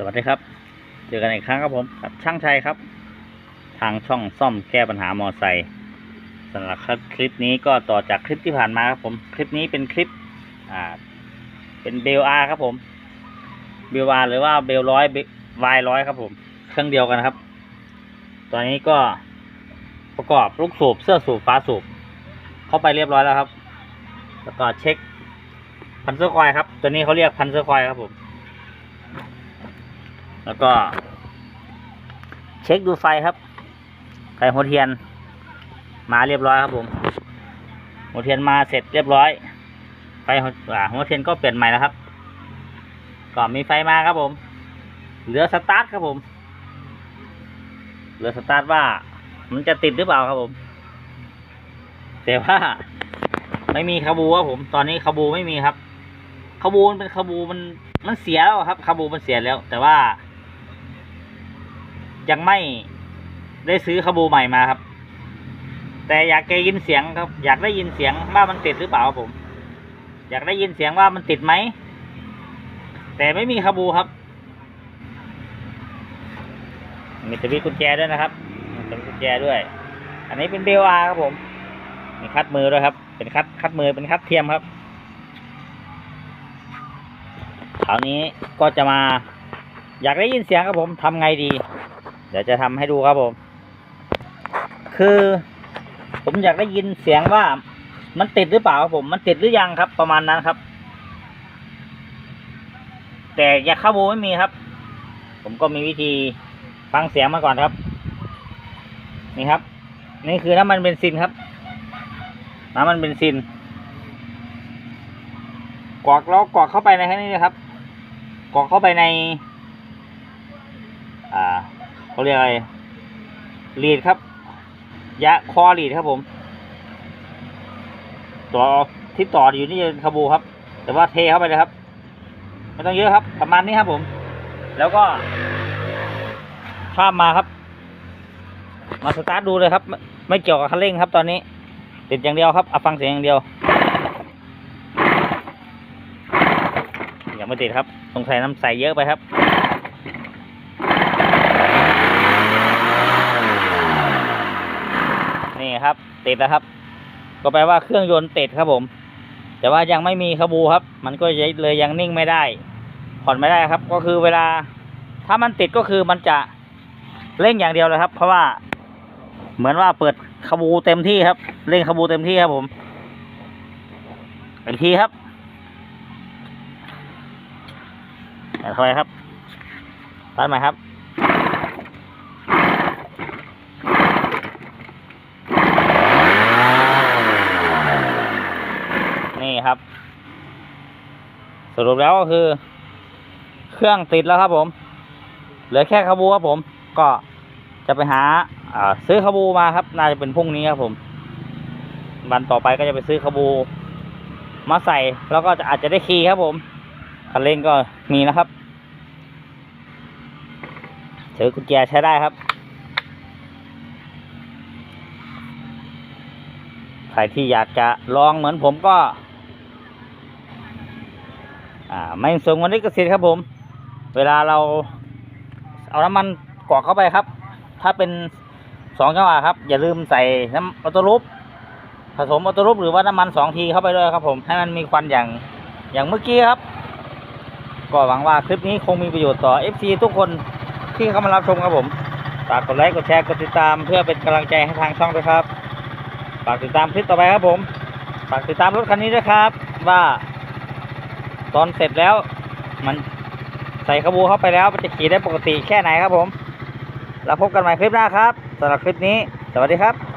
สวัสดีครับ เจอกันอีกครั้งครับผมกับช่างชัยครับ ทางช่องซ่อมแก้ปัญหามอไซค์สำหรับคลิปนี้ก็ต่อจากคลิปที่ผ่านมาครับผม คลิปนี้เป็นคลิปอ่าเป็นเบลอาร์ครับผมเบลอาร์หรือว่าเบลร้อยวายร้อยครับผมเครื่องเดียวกันครับ ตอนนี้ก็ประกอบลูกสูบเสื้อสูบฟ้าสูบ เข้าไปเรียบร้อยแล้วครับ แล้วก็เช็คพันเสื้อควายครับ ตัวนี้เขาเรียกพันเสื้อควายครับผม แล้วก็ เช็คดูไฟครับไฟหัวเทียน มาเรียบร้อยครับผม หัวเทียนมาเสร็จเรียบร้อย ไฟหัวเทียนก็เปลี่ยนใหม่แล้วครับก็มีไฟมาครับผม เหลือสตาร์ทครับผม เหลือสตาร์ทว่า มันจะติดหรือเปล่าครับผม แต่ว่าไม่มีคาบูครับผม ตอนนี้คาบูไม่มีครับคาบูมันเป็นคาบูมันมันเสียแล้วครับคาบูมันเสียแล้ว แต่ว่า ยังไม่ได้ซื้อคาบูใหม่มาครับ แต่อยากได้ยินเสียงครับ อยากได้ยินเสียงว่ามันติดหรือเปล่าครับผม อยากได้ยินเสียงว่ามันติดไหม แต่ไม่มีคาบูครับ มีสวิตช์กุญแจด้วยนะครับมีสวิตช์กุญแจด้วย อันนี้เป็นเบลอาครับผม มีคัดมือด้วยครับ เป็นคัดคัดมือเป็นคัดเทียมครับคราวนี้ก็จะมา อยากได้ยินเสียงครับผมทำไงดี เดี๋ยวจะทำให้ดูครับผม คือ ผมอยากได้ยินเสียงว่า มันติดหรือเปล่าครับผม มันติดหรือยังครับ ประมาณนั้นครับ แต่อยากเข้าบูไม่มีครับ ผมก็มีวิธีฟังเสียงมาก่อนครับ นี่ครับ นี่คือน้ำมันเบนซินครับ น้ำมันเบนซินกรอกแล้วกรอกเข้าไปในแค่นี้นะครับกรอกเข้าไปใน เขาเรียกอะไรลีดครับ ยะคอลีดครับผม ต่อที่ต่ออยู่นี่เป็นคาบูครับ แต่ว่าเทเข้าไปเลยครับ ไม่ต้องเยอะครับ ประมาณนี้ครับผม แล้วก็ข้ามมาครับ มาสตาร์ทดูเลยครับไม่ไม่เกี่ยวกับคันเร่งครับ ตอนนี้ติดอย่างเดียวครับเอาฟังเสียงอย่างเดียวยังไม่ติดครับสงสัยน้ำใสเยอะไปครับ นี่ครับ ติดแล้วครับ ก็แปลว่าเครื่องยนต์ติดครับผม แต่ว่ายังไม่มีขบูครับ มันก็เลยยังนิ่งไม่ได้ผ่อนไม่ได้ครับ ก็คือเวลา ถ้ามันติดก็คือมันจะเร่งอย่างเดียวเลยครับ เพราะว่าเหมือนว่าเปิดขบูเต็มที่ครับเร่งขบูเต็มที่ครับผมอีกทีครับแต่ทำไมครับตัดใหม่ครับ ครับ สรุปแล้วก็คือ เครื่องติดแล้วครับผม เหลือแค่ขบูครับผม ก็จะไปหาซื้อขบูมาครับ น่าจะเป็นพรุ่งนี้ครับผม วันต่อไปก็จะไปซื้อขบู มาใส่แล้วก็จะอาจจะได้ขี่ครับผมคันเร่งก็มีนะครับถือกุญแจใช้ได้ครับ ใครที่อยากจะลองเหมือนผมก็ อ่าไม่ส่งวันนี้กสิทธิ์ครับผม เวลาเราเอาน้ำมันกรอกเข้าไปครับ ถ้าเป็นสองจังหวะครับ อย่าลืมใส่น้ำออโต้รูปผสมออโต้รูปหรือว่าน้ำมันสองทีเข้าไปด้วยครับผม ให้มันมีควันอย่างอย่างเมื่อกี้ครับ ก็หวังว่าคลิปนี้คงมีประโยชน์ต่อ FC ทุกคนที่เข้ามารับชมครับผมฝากกดไลค์กดแชร์กดติดตามเพื่อเป็นกำลังใจให้ทางช่องด้วยครับฝากติดตามคลิปต่อไปครับผมฝากติดตามรถคันนี้ด้วยครับ ว่า ตอนเสร็จแล้ว มันใส่ขบูเข้าไปแล้วมันจะขี่ได้ปกติแค่ไหนครับผม แล้วพบกันใหม่คลิปหน้าครับสำหรับคลิปนี้ สวัสดีครับ